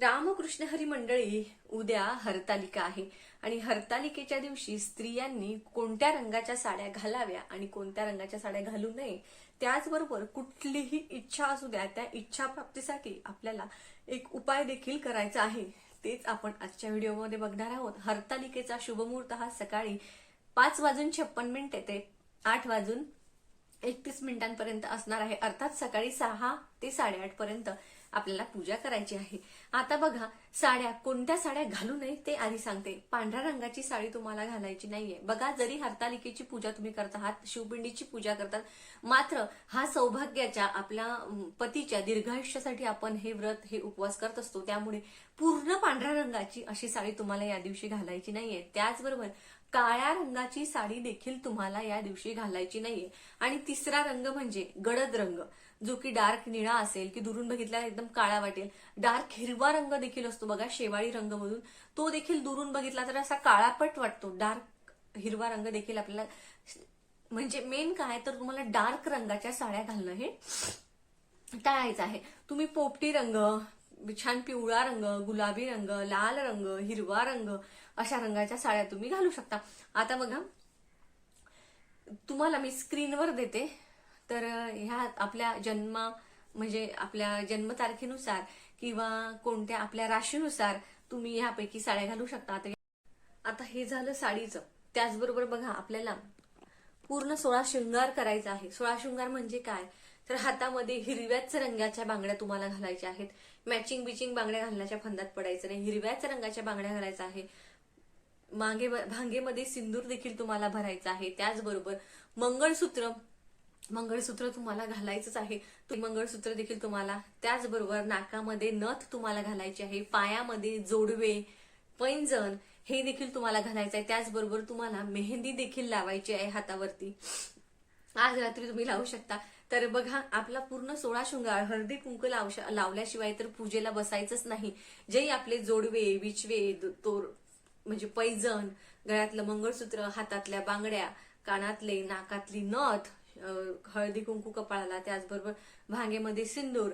रामकृष्ण हरी मंडळी उद्या हरतालिका आहे. आणि हरतालिकेच्या दिवशी स्त्रियांनी कोणत्या रंगाच्या साड्या घालाव्या आणि कोणत्या रंगाच्या साड्या घालू नये त्याचबरोबर कुठलीही इच्छा असू द्या त्या इच्छा प्राप्तीसाठी आपल्याला एक उपाय देखील करायचा आहे. तेच आपण आजच्या व्हिडिओमध्ये बघणार आहोत. हरतालिकेचा शुभमुहूर्त हा सकाळी पाच वाजून छप्पन मिनिटे ते आठ वाजून एकतीस मिनिटांपर्यंत असणार आहे. अर्थात सकाळी सहा ते साडेआठ पर्यंत आपल्याला पूजा करायची आहे. आता बघा साड्या कोणत्या साड्या घालू नये ते आधी सांगते. पांढऱ्या रंगाची साडी तुम्हाला घालायची नाहीये. बघा जरी हरतालिकेची पूजा तुम्ही करत आहात शिवपिंडीची पूजा करतात मात्र हा सौभाग्याच्या आपल्या पतीच्या दीर्घायुष्यासाठी आपण हे व्रत हे उपवास करत असतो. त्यामुळे पूर्ण पांढऱ्या रंगाची अशी साडी तुम्हाला या दिवशी घालायची नाहीये. त्याचबरोबर काळ्या रंगाची साडी देखील तुम्हाला या दिवशी घालायची नाहीये. आणि तिसरा रंग म्हणजे गडद रंग. जो की डार्क निळा असेल की दुरून बघितल्या एकदम काळा वाटेल डार्क हिरवा रंग देखील असतो बघा शेवाळी रंग म्हणून तो देखील दुरून बघितला तर असा काळापट वाटतो. डार्क हिरवा रंग देखील आपल्याला म्हणजे मेन काय तर तुम्हाला डार्क रंगाच्या साड्या घालणं हे टाळायचं आहे. तुम्ही पोपटी रंग छान पिवळा रंग गुलाबी रंग लाल रंग हिरवा रंग अशा रंगाच्या साड्या तुम्ही घालू शकता. आता बघा तुम्हाला मी स्क्रीनवर देते. तर ह्या आपल्या जन्म म्हणजे आपल्या जन्मतारखेनुसार किंवा कोणत्या आपल्या राशीनुसार तुम्ही ह्यापैकी साड्या घालू शकता. आता आता हे झालं साडीचं. त्याचबरोबर बघा आपल्याला पूर्ण सोळा शृंगार करायचा आहे. सोळा शृंगार म्हणजे काय? तर हातामध्ये हिरव्याच रंगाच्या बांगड्या तुम्हाला घालायच्या आहेत. मॅचिंग बिचिंग बांगड्या घालण्याच्या फंदात पडायचं नाही. हिरव्याच रंगाच्या बांगड्या घालायच्या आहे. मागे भांगेमध्ये सिंदूर देखील तुम्हाला भरायचं आहे. त्याचबरोबर मंगळसूत्र मंगळसूत्र तुम्हाला घालायचंच आहे. ते मंगळसूत्र देखील तुम्हाला त्याचबरोबर नाकामध्ये नथ तुम्हाला घालायची आहे. पायामध्ये जोडवे पैंजण हे देखील तुम्हाला घालायचं आहे. त्याचबरोबर तुम्हाला मेहंदी देखील लावायची आहे हातावरती. आज रात्री तुम्ही लावू शकता. तर बघा आपला पूर्ण सोळा शृंगार हळदी कुंक लावल्याशिवाय तर पूजेला बसायचंच नाही. जे आपले जोडवे विचवे द- तोर म्हणजे पैजण गळ्यातलं मंगळसूत्र हातातल्या बांगड्या कानातले नाकातली नथ हळदी कुंकू कपाळाला त्याचबरोबर भांगेमध्ये सिंदूर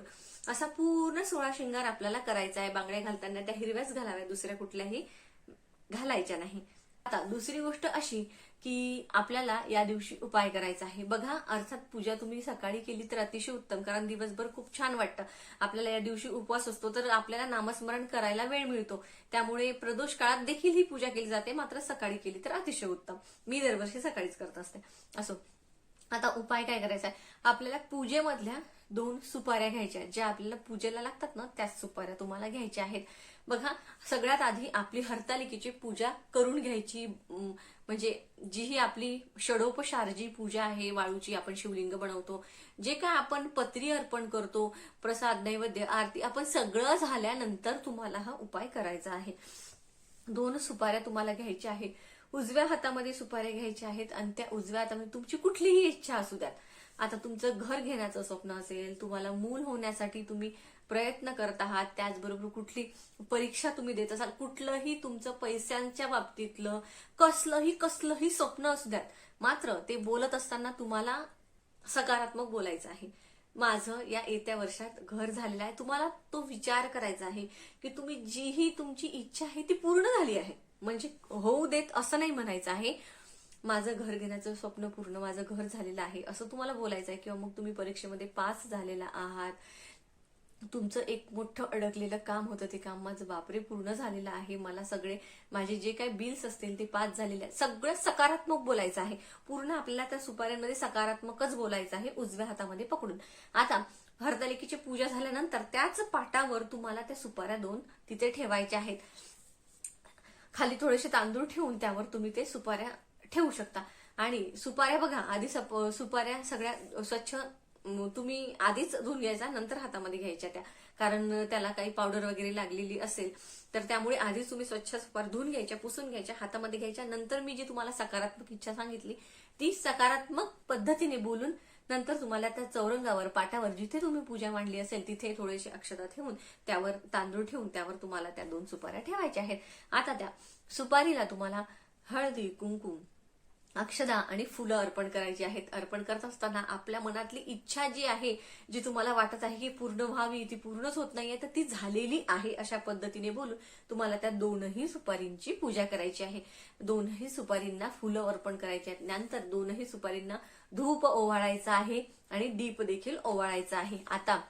असा पूर्ण सोळा शिंगार आपल्याला करायचा आहे. बांगड्या घालताना त्या हिरव्याच घालाव्या दुसऱ्या कुठल्याही घालायच्या नाही. आता दुसरी गोष्ट अशी की आपल्याला या दिवशी उपाय करायचा आहे. बघा अर्थात पूजा तुम्ही सकाळी केली तर अतिशय उत्तम कारण दिवसभर खूप छान वाटतं. आपल्याला या दिवशी उपवास असतो तर आपल्याला नामस्मरण करायला वेळ मिळतो. त्यामुळे प्रदोष काळात देखील ही पूजा केली जाते मात्र सकाळी केली तर अतिशय उत्तम. मी दरवर्षी सकाळीच करत असते. असो. आता उपाय काय करायचा आहे आपल्याला पूजेमधल्या दोन सुपाऱ्या घ्यायच्या ज्या आपल्याला पूजेला लागतात ना त्याच सुपाऱ्या तुम्हाला घ्यायच्या आहेत. बघा सगळ्यात आधी आपली हरतालिकेची पूजा करून घ्यायची. म्हणजे जी ही आपली षडोपशार जी पूजा आहे वाळूची आपण शिवलिंग बनवतो जे काय आपण पत्री अर्पण करतो प्रसाद नैवेद्य आरती आपण सगळं झाल्यानंतर तुम्हाला हा उपाय करायचा आहे. दोन सुपाऱ्या तुम्हाला घ्यायच्या आहेत. उजव्या हातामध्ये सुपाऱ्या घ्यायच्या आहेत आणि त्या उजव्या हातामध्ये तुमची कुठलीही इच्छा असू द्यात आता तुमचं घर घेण्याचं स्वप्न असेल तुम्हाला मूल होण्यासाठी तुम्ही प्रयत्न करत आहात त्याचबरोबर कुठली परीक्षा तुम्ही देत असाल कुठलंही तुमचं पैशांच्या बाबतीतलं कसलंही कसलंही स्वप्न असू द्यात मात्र ते बोलत असताना तुम्हाला सकारात्मक बोलायचं आहे. माझं या येत्या वर्षात घर झालेलं आहे. तुम्हाला तो विचार करायचा आहे की तुम्ही जीही तुमची इच्छा आहे ती पूर्ण झाली आहे. म्हणजे होऊ देत असं नाही म्हणायचं आहे. माझं घर घेण्याचं स्वप्न पूर्ण माझं घर झालेलं आहे असं तुम्हाला बोलायचं आहे किंवा मग तुम्ही परीक्षेमध्ये पास झालेला आहात. तुमचं एक मोठं अडकलेलं काम होतं ते काम माझं बापरे पूर्ण झालेलं आहे. मला सगळे माझे जे काही बिल्स असतील ते पास झालेले आहेत. सगळं सकारात्मक बोलायचं आहे. पूर्ण आपल्याला त्या सुपाऱ्यांमध्ये सकारात्मकच बोलायचं आहे उजव्या हातामध्ये पकडून. आता हरतालिकेची पूजा झाल्यानंतर त्याच पाटावर तुम्हाला त्या सुपाऱ्या दोन तिथे ठेवायच्या आहेत. खाली थोडेसे तांदूळ ठेवून त्यावर तुम्ही ते सुपाऱ्या ठेवू शकता. आणि सुपाऱ्या बघा आधी सप- सुपाऱ्या सगळ्या स्वच्छ तुम्ही आधीच धुवून घ्यायचा नंतर हातामध्ये घ्यायच्या त्या. कारण त्याला काही पावडर वगैरे लागलेली असेल तर त्यामुळे आधीच तुम्ही स्वच्छ सुपार धुवून घ्यायच्या पुसून घ्यायच्या हातामध्ये घ्यायच्या. नंतर मी जी तुम्हाला सकारात्मक इच्छा सांगितली ती सकारात्मक पद्धतीने बोलून नंतर तुम्हाला त्या चौरंगावर पाटावर जिथे तुम्ही पूजा मांडली असेल तिथे थोडेसे अक्षता ठेवून त्यावर तांदूळ ठेवून त्यावर तुम्हाला त्या दोन सुपाऱ्या ठेवायच्या आहेत. आता त्या सुपारीला तुम्हाला हळदी कुंकुम अक्षदा आणि फुलं अर्पण करायची आहेत. अर्पण करत असताना आपल्या मनातली इच्छा जी आहे जी तुम्हाला वाटत आहे की पूर्ण व्हावी ती पूर्णच होत नाहीये तर ती झालेली आहे अशा पद्धतीने बोलून तुम्हाला त्या दोनही सुपारींची पूजा करायची आहे. दोनही सुपारींना फुलं अर्पण करायची आहेत. नंतर दोनही सुपारींना धूप ओवाळायचा आहे आणि दीप देखील ओवाळायचा आहे. आता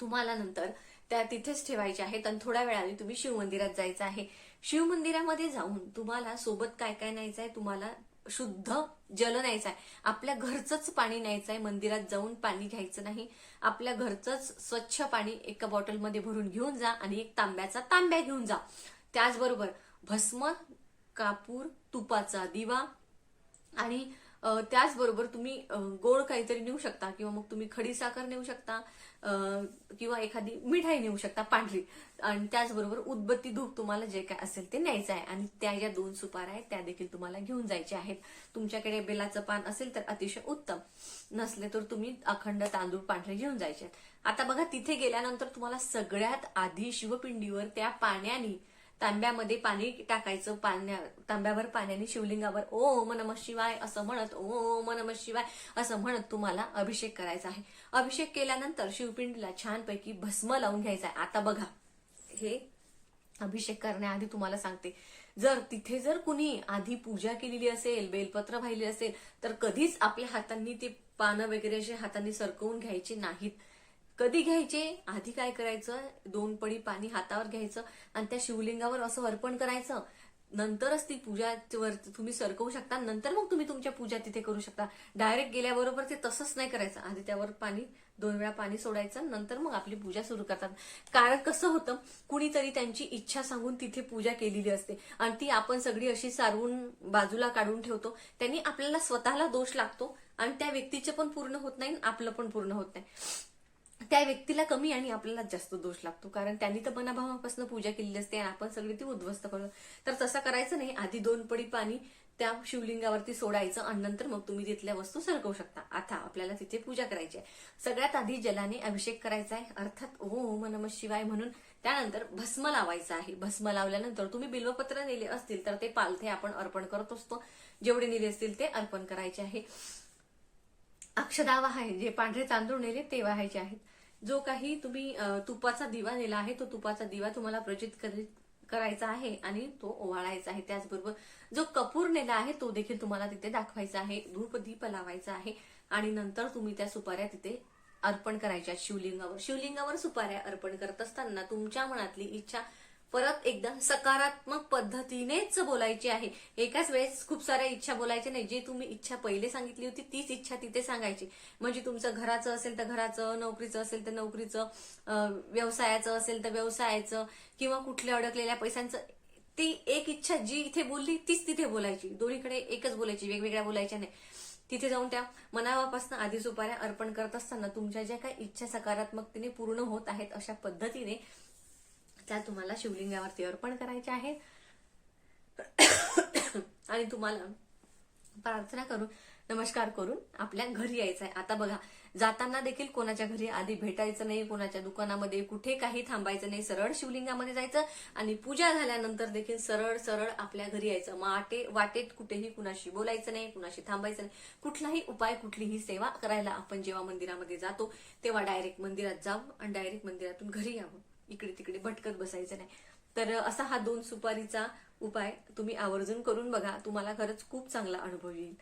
तुम्हाला नंतर त्या तिथेच ठेवायच्या आहेत आणि थोड्या वेळाने तुम्ही शिवमंदिरात जायचं आहे. शिवमंदिरामध्ये जाऊन तुम्हाला सोबत काय काय न्यायचं आहे तुम्हाला शुद्ध जल न्यायचं आहे आपल्या घरचंच पाणी न्यायचं आहे मंदिरात जाऊन पाणी घ्यायचं नाही. आपल्या घरचंच स्वच्छ पाणी एका बॉटलमध्ये भरून घेऊन जा आणि एक तांब्याचा तांब्या घेऊन जा. त्याचबरोबर भस्म कापूर तुपाचा दिवा आणि त्याचबरोबर तुम्ही गोड काहीतरी नेऊ शकता किंवा मग तुम्ही खडी साखर नेऊ शकता किंवा एखादी मिठाई नेऊ शकता पांढरी. आणि त्याचबरोबर उदबत्ती धूप तुम्हाला जे काय असेल ते न्यायचं आहे. आणि त्या ज्या दोन सुपार आहेत त्या देखील तुम्हाला घेऊन जायच्या आहेत. तुमच्याकडे बेलाचं पान असेल तर अतिशय उत्तम. नसले तर तुम्ही अखंड तांदूळ पांढरे घेऊन जायचे आहेत. आता बघा तिथे गेल्यानंतर तुम्हाला सगळ्यात आधी शिवपिंडीवर त्या पाण्याने तांब्यामध्ये पाणी टाकायचं पाण्या तांब्यावर पाण्याने शिवलिंगावर ओम नम शिवाय असं म्हणत ओम नम शिवाय असं म्हणत तुम्हाला अभिषेक करायचा आहे. अभिषेक केल्यानंतर शिवपिंडीला छानपैकी भस्म लावून घ्यायचा आहे. आता बघा हे अभिषेक करण्याआधी तुम्हाला सांगते. जर तिथे जर कुणी आधी पूजा केलेली असेल बेलपत्र वाहिली असेल तर कधीच आपल्या हातांनी ते पानं वगैरे असे हातांनी सरकवून घ्यायचे नाहीत. कधी घ्यायचे? आधी काय करायचं? दोन पडी पाणी हातावर घ्यायचं आणि त्या शिवलिंगावर असं अर्पण करायचं. नंतरच ती पूजावर तुम्ही सरकवू शकता. नंतर मग तुम्ही तुमच्या पूजा तिथे करू शकता. डायरेक्ट गेल्याबरोबर ते तसंच नाही करायचं. आधी त्यावर पाणी दोन वेळा पाणी सोडायचं नंतर मग आपली पूजा सुरू करतात. कारण कसं होतं कुणीतरी त्यांची इच्छा सांगून तिथे पूजा केलेली असते. आणि ती आपण सगळी अशी सारवून बाजूला काढून ठेवतो. त्यांनी आपल्याला स्वतःला दोष लागतो आणि त्या व्यक्तीचे पण पूर्ण होत नाही आणि आपलं पण पूर्ण होत नाही. त्या व्यक्तीला कमी आणि आपल्याला जास्त दोष लागतो. कारण त्यांनी तर मनाभावापासून पूजा केलेली असते आणि आपण सगळी ती उद्ध्वस्त करतो तर तसं करायचं नाही. आधी दोन पडी पाणी त्या शिवलिंगावरती सोडायचं आणि नंतर मग तुम्ही तिथल्या वस्तू सरकवू शकता. आता आपल्याला तिथे पूजा करायची आहे. सगळ्यात आधी जलाने अभिषेक करायचा आहे. अर्थात ओम नम शिवाय म्हणून त्यानंतर भस्म लावायचं आहे. भस्म लावल्यानंतर तुम्ही बिल्वपत्र नेले असतील तर ते पालथे आपण अर्पण करत असतो. जेवढे नेले असतील ते अर्पण करायचे आहे. अक्षदा वाहाय जे पांढरे तांदूळ नेले ते वाहायचे आहेत. जो काही तुम्ही तुपाचा दिवा नेला आहे तो तुपाचा दिवा तुम्हाला प्रचित करायचा आहे आणि तो ओवाळायचा आहे. त्याचबरोबर जो कपूर नेला आहे तो देखील तुम्हाला तिथे दाखवायचा आहे. धूप दीप लावायचा आहे आणि नंतर तुम्ही त्या सुपाऱ्या तिथे अर्पण करायच्या शिवलिंगावर. शिवलिंगावर सुपाऱ्या अर्पण करत असताना तुमच्या मनातली इच्छा परत एकदा सकारात्मक पद्धतीनेच बोलायची आहे. एकाच वेळेस खूप साऱ्या इच्छा बोलायच्या नाही. जे तुम्ही इच्छा पहिले सांगितली होती तीच इच्छा तिथे सांगायची. म्हणजे तुमचं घराचं असेल तर घराचं नोकरीचं असेल तर नोकरीचं व्यवसायाचं असेल तर व्यवसायाचं किंवा कुठल्या अडकलेल्या पैशांचं ती एक इच्छा जी इथे बोलली तीच तिथे बोलायची. दोन्हीकडे एकच बोलायची वेगवेगळ्या बोलायच्या नाही. तिथे जाऊन त्या मनावापासून आधी सुपाऱ्या अर्पण करत असताना तुमच्या ज्या काही इच्छा सकारात्मकतेने पूर्ण होत आहेत अशा पद्धतीने त्या तुम्हाला शिवलिंगावरती अर्पण करायच्या आहेत. आणि तुम्हाला प्रार्थना करून नमस्कार करून आपल्या घरी यायचं आहे. आता बघा जाताना देखील कोणाच्या घरी आधी भेटायचं नाही कोणाच्या दुकानामध्ये कुठे काही थांबायचं नाही सरळ शिवलिंगामध्ये जायचं आणि पूजा झाल्यानंतर देखील सरळ सरळ आपल्या घरी यायचं. वाटे वाटेत कुठेही कुणाशी बोलायचं नाही कुणाशी थांबायचं नाही. कुठलाही उपाय कुठलीही सेवा करायला आपण जेव्हा मंदिरामध्ये जातो तेव्हा डायरेक्ट मंदिरात जावं आणि डायरेक्ट मंदिरातून घरी यावं. इकडे तिकडे भटकत बसायचं नाही. तर असा हा दोन सुपारीचा उपाय तुम्ही आवर्जून करून बघा. तुम्हाला खरंच खूप चांगला अनुभव येईल.